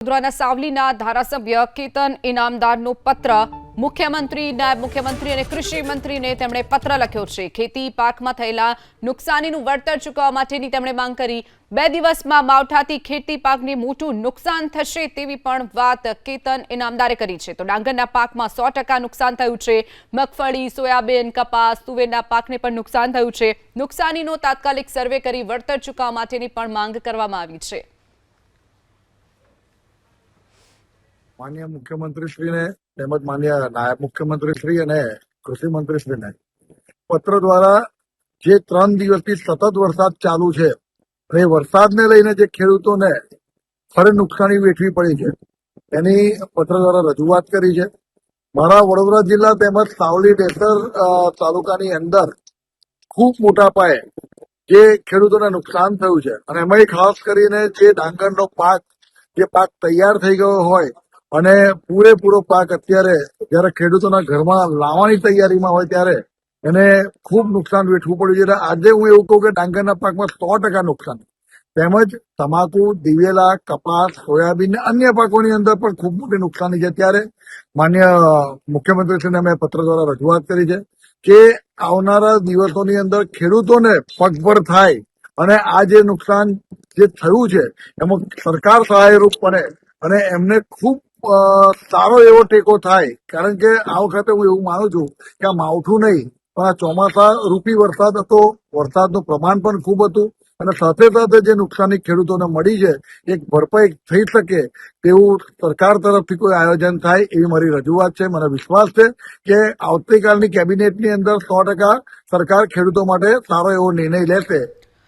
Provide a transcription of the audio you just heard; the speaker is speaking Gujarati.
વડોદરાના સાવલીના ધારાસભ્ય કેતન ઇનામદારનો પત્ર. મુખ્યમંત્રી, નાયબ મુખ્યમંત્રી અને કૃષિ મંત્રીને તેમણે પત્ર લખ્યો છે. ખેતી પાકમાં થયેલા નુકસાનીનું વળતર ચૂકવવા માટેની તેમણે માંગ કરી. બે દિવસમાં માવઠાથી ખેતી પાકને મોટું નુકસાન થશે તેવી પણ વાત કેતન ઇનામદારે કરી છે. તો ડાંગરના પાકમાં સો નુકસાન થયું છે. મગફળી, સોયાબીન, કપાસ, તુવેરના પાકને પણ નુકસાન થયું છે. નુકસાનીનો તાત્કાલિક સર્વે કરી વળતર ચૂકવવા માટેની પણ માંગ કરવામાં આવી છે. માન્ય મુખ્યમંત્રીશ્રીને તેમજ માન્ય નાયબ મુખ્યમંત્રીશ્રી અને કૃષિ મંત્રીશ્રીને. પત્ર દ્વારા જે ત્રણ દિવસથી સતત વરસાદ ચાલુ છે અને વરસાદને લઈને જે ખેડૂતોને ફરી નુકસાની વેઠવી પડી છે, એની પત્ર દ્વારા રજૂઆત કરી છે. મારા વડોદરા જિલ્લા તેમજ સાવલી ડેસર તાલુકાની અંદર ખૂબ મોટા પાયે જે ખેડૂતોને નુકસાન થયું છે અને એમાંય ખાસ કરીને જે ડાંગરનો પાક, જે પાક તૈયાર થઈ ગયો હોય અને પૂરેપૂરો પાક અત્યારે જ્યારે ખેડૂતોના ઘરમાં લાવવાની તૈયારીમાં હોય ત્યારે એને ખૂબ નુકસાન વેઠવું પડ્યું છે. આજે હું એવું કહું કે ડાંગરના પાકમાં સો ટકા નુકસાન. તેમજ તમાકુ, દિવેલા, કપાસ, સોયાબીન અને અન્ય પાકોની અંદર પણ ખૂબ મોટી નુકસાની છે. ત્યારે માન્ય મુખ્યમંત્રીશ્રીને મેં પત્ર દ્વારા રજૂઆત કરી છે કે આવનારા દિવસોની અંદર ખેડૂતોને પગભર થાય અને આ જે નુકસાન જે થયું છે, એમાં સરકાર સહાયરૂપ બને અને એમને ખૂબ સારો એવો ટેકો થાય, કારણ કે આ વખતે હું એવું માનું છું કે આ માવઠું નહીં, પણ આ ચોમાસા રૂપી વરસાદ હતો, વરસાદનું પ્રમાણ પણ ખૂબ હતું, અને સાથે સાથે જે નુકસાની ખેડૂતોને મળી છે, એક ભરપાઈ થઈ શકે તેવું સરકાર તરફથી કોઈ આયોજન થાય એવી મારી રજૂઆત છે, મને વિશ્વાસ છે કે આવતીકાલની કેબિનેટની અંદર સો ટકા સરકાર ખેડૂતો માટે સારો એવો નિર્ણય લેશે.